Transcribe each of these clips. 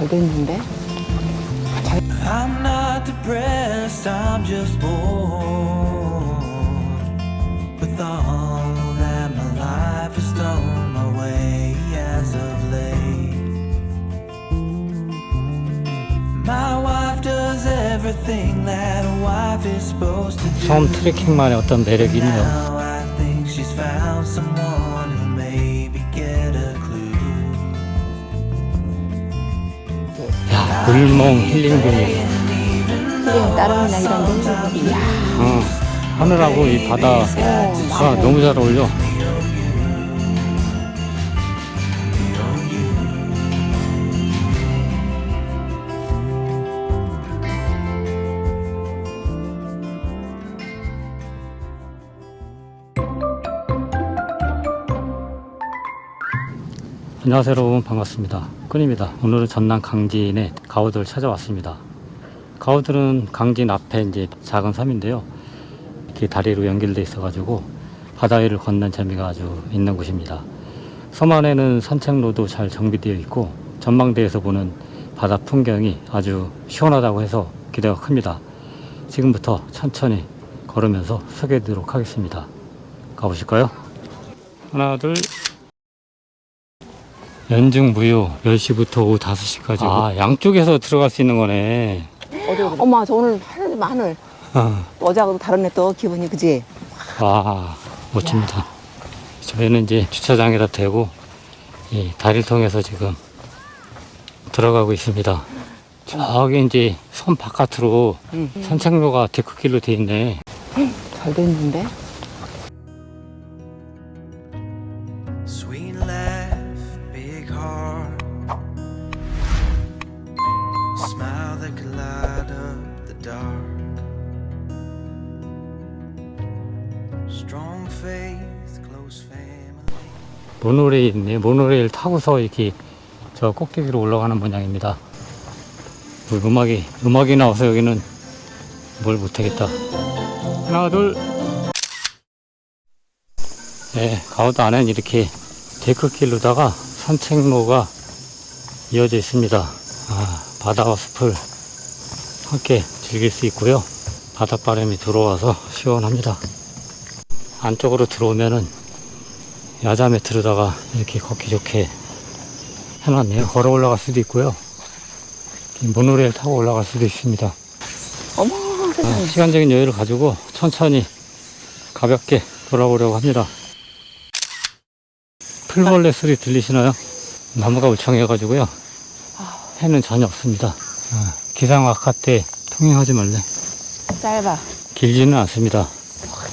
잘 됐는데? I'm not depressed, I'm just bored with all that my life has thrown my way as of late. My wife does everything that a wife is supposed to do. 섬 트레킹만의 어떤 매력이 있네요. 야, 물멍 힐링금이. 힐링 따르는 이런 데 이야 어, 하늘하고 이 바다가 너무 잘 어울려. 안녕하세요. 여러분 반갑습니다. 끈입니다. 오늘은 전남 강진에 가우들을 찾아왔습니다. 가우들은 강진 앞에 이제 작은 섬인데요. 이렇게 다리로 연결돼 있어 가지고 바다 위를 걷는 재미가 아주 있는 곳입니다. 섬 안에는 산책로도 잘 정비되어 있고 전망대에서 보는 바다 풍경이 아주 시원하다고 해서 기대가 큽니다. 지금부터 천천히 걸으면서 소개해 드리도록 하겠습니다. 가보실까요? 하나 둘 연중 무휴 10시부터 오후 5시까지 아 양쪽에서 들어갈 수 있는 거네. 엄마 저 오늘 하늘 아, 어제하고도 다르네 또 기분이 그지? 와 멋집니다. 저희는 이제 주차장에다 대고 이 다리를 통해서 지금 들어가고 있습니다. 저기 이제 섬 바깥으로 응. 산책로가 데크길로 돼 있네. 잘 됐는데? 모노레일 있네 모노레일 타고서 이렇게 저 꼭대기로 올라가는 모양입니다. 뭐 음악이 음악이 나와서 여기는 뭘 못하겠다. 하나 둘. 네, 가우드 안에는 이렇게 데크길로다가 산책로가 이어져 있습니다. 아, 바다와 숲을 함께 즐길 수 있고요. 바닷바람이 들어와서 시원합니다 안쪽으로 들어오면은 야자 매트로다가 이렇게 걷기 좋게 해놨네요. 걸어 올라갈 수도 있고요. 이 모노레일 타고 올라갈 수도 있습니다. 어머 아, 시간적인 여유를 가지고 천천히 가볍게 돌아보려고 합니다. 풀벌레 소리 들리시나요? 나무가 울창해가지고요. 해는 전혀 없습니다. 아, 기상악화 때 통행하지 말래. 짧아 길지는 않습니다.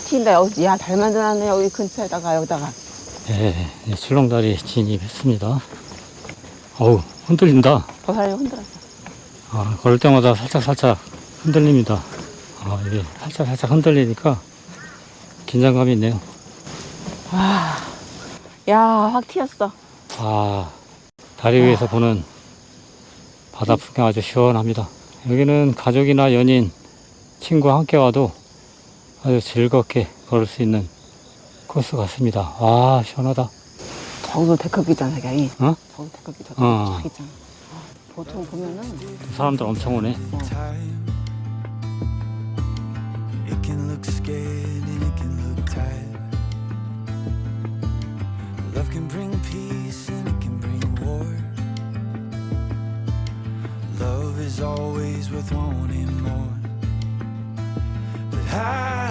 확 튄다 여기 야 잘 만들어놨네 여기 근처에다가 여기다가 예, 예, 출렁다리 진입했습니다. 어우, 흔들린다. 버살이 흔들었어 아, 걸을 때마다 살짝 살짝 흔들립니다. 아, 이게 살짝 살짝 흔들리니까 긴장감이 있네요. 야확 튀었어 아, 다리 위에서 보는 바다 풍경 아주 시원합니다. 여기는 가족이나 연인, 친구와 함께 와도 아주 즐겁게 걸을 수 있는 코스 같습니다. 와, 시원하다. 저기도 데크기잖아 자기 어? 저기 데크기 저기 어. 쫙 있잖아 보통 보면은 사람들 엄청 오네. Love is always worth wanting more. But our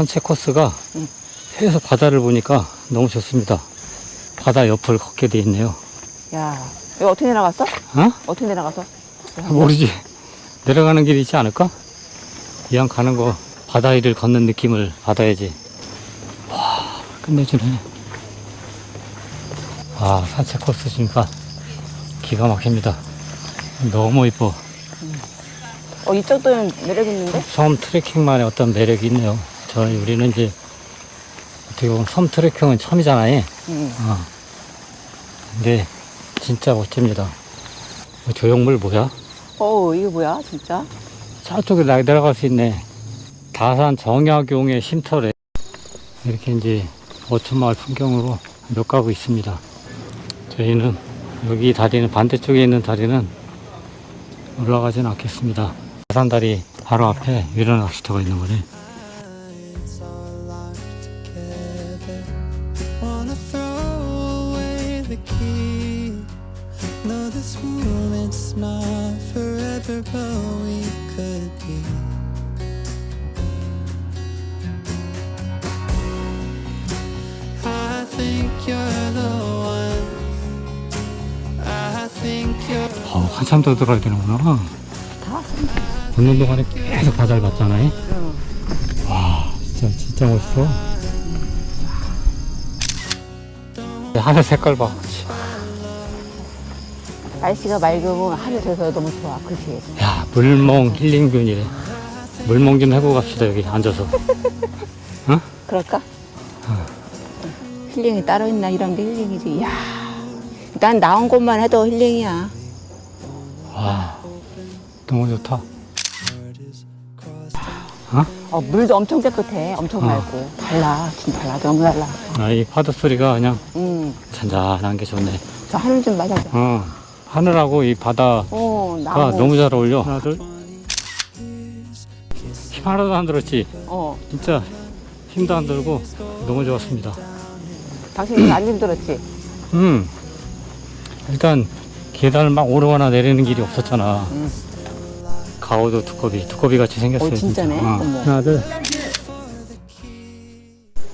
산책 코스가 응. 해에서 바다를 보니까 너무 좋습니다. 바다 옆을 걷게 돼 있네요. 야 여기 어떻게 내려갔어? 어? 어떻게 내려가서? 모르지. 내려가는 길이 있지 않을까? 이왕 가는 거 바다 위를 걷는 느낌을 받아야지. 와, 끝내주네. 아, 산책 코스 지니까 기가 막힙니다. 너무 이뻐. 어 이쪽도 매력 있는데? 섬 트레킹만의 어떤 매력이 있네요. 저희 우리는 이제 어떻게 보면 섬 트레킹은 처음이잖아요. 응. 어. 근데 진짜 멋집니다. 어, 조형물 뭐야? 어 이게 뭐야 진짜? 저쪽에 나- 내려갈 수 있네. 다산 정약용의 쉼터래. 이렇게 이제 어촌마을 풍경으로 몇 가구 있습니다. 저희는 여기 다리는 반대쪽에 있는 다리는 올라가진 않겠습니다. 사산다리 바로 앞에 위로 낚시터가 있는 거네. Know this moment's not forever, but we could be. I think you're the one. I think you're. 어, 한참 더 들어야 되는구나. 다 왔습니다. 오는 동안에 계속 바다를 봤잖아. 응. 와, 진짜, 진짜 멋있어. 하늘 색깔 봐. 날씨가 맑으면 하늘 돼서 너무 좋아. 그치? 야, 물멍 힐링균이래. 물멍 좀 해고 갑시다, 여기 앉아서. 그럴까? 힐링이 따로 있나? 이런 게 힐링이지. 이야. 난 나온 곳만 해도 힐링이야. 와, 너무 좋다. 어, 물도 엄청 깨끗해. 엄청 어. 맑고. 달라. 진짜 달라. 너무 달라. 아, 이 파도 소리가 그냥 음. 잔잔한 게 좋네. 저 하늘 좀 맞아줘. 어, 하늘하고 이 바다가 어, 나무. 너무 잘 어울려. 하나, 둘. 힘 하나도 안 들었지. 어. 진짜 힘도 안 들고 너무 좋았습니다. 당신 안 힘들었지? 음, 일단 계단을 막 오르거나 내리는 길이 없었잖아. 음. 가오도 두꺼비, 두꺼비 같이 생겼어요. 어, 진짜네? 진짜. 어. 어머. 하나, 둘.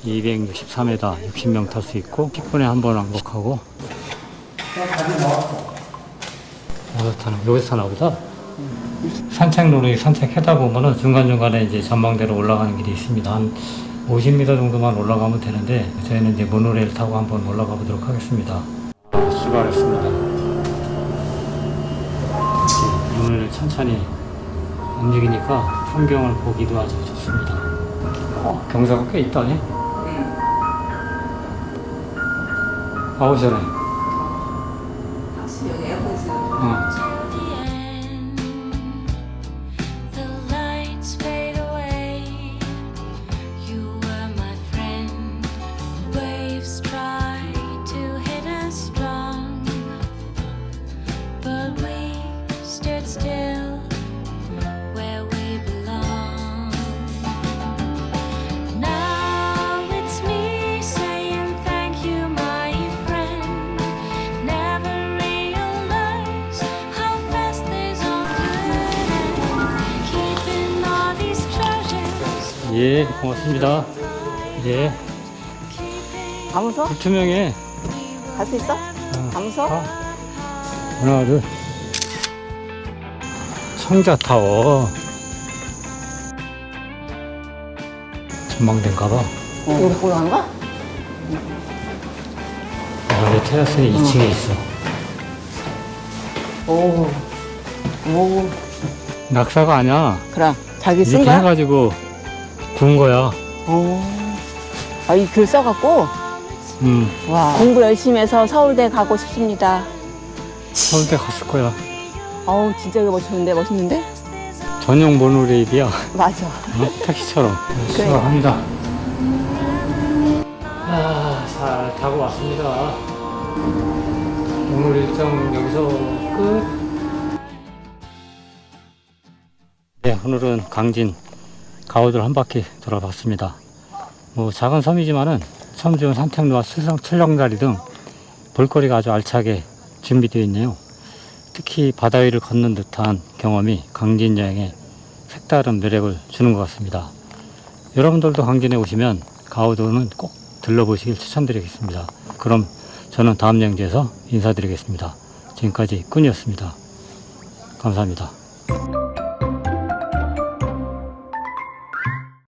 263m, 60명 탈 수 있고 10분에 한 번 왕복하고 여기서 여기서 타나 보다. 산책로로 산책하다 보면은 중간중간에 이제 전망대로 올라가는 길이 있습니다. 한 50m 정도만 올라가면 되는데 저희는 이제 모노레일 타고 한번 올라가 보도록 하겠습니다. 아, 출발했습니다. 이렇게 문을 천천히 움직이니까 풍경을 보기도 아주 좋습니다. 어, 경사가 꽤 있다네. 아우 전에. 예, 고맙습니다. 예, 다 무서워? 불투명해. 갈 수 있어? 어. 다 무서워? 아. 하나, 둘. 청자타워. 전망대인가 봐. 여기 올라가는 거야? 원래 테라스는 2층에 있어. 오. 오. 낙사가 아니야. 그럼 자기 쓴 이렇게 거야? 해가지고 구운 거야. 오. 아, 이글 써갖고? 음, 와. 공부 열심히 해서 서울대 가고 싶습니다. 서울대 갔을 거야. 어우, 진짜 이거 멋있는데? 멋있는데? 전용 모노레일이야. 맞아. 어? 택시처럼. 출발합니다. 아, 잘 타고 왔습니다. 오늘 일정 여기서 끝. 네, 오늘은 강진 가오들 한 바퀴 돌아봤습니다. 뭐 작은 섬이지만은 섬 산책로와 출렁, 출렁다리 등 볼거리가 아주 알차게 준비되어 있네요. 특히 바다 위를 걷는 듯한 경험이 강진 여행에 색다른 매력을 주는 것 같습니다. 여러분들도 강진에 오시면 가오도는 꼭 들러보시길 추천드리겠습니다. 그럼 저는 다음 여행지에서 인사드리겠습니다. 지금까지 꾼이었습니다. 감사합니다.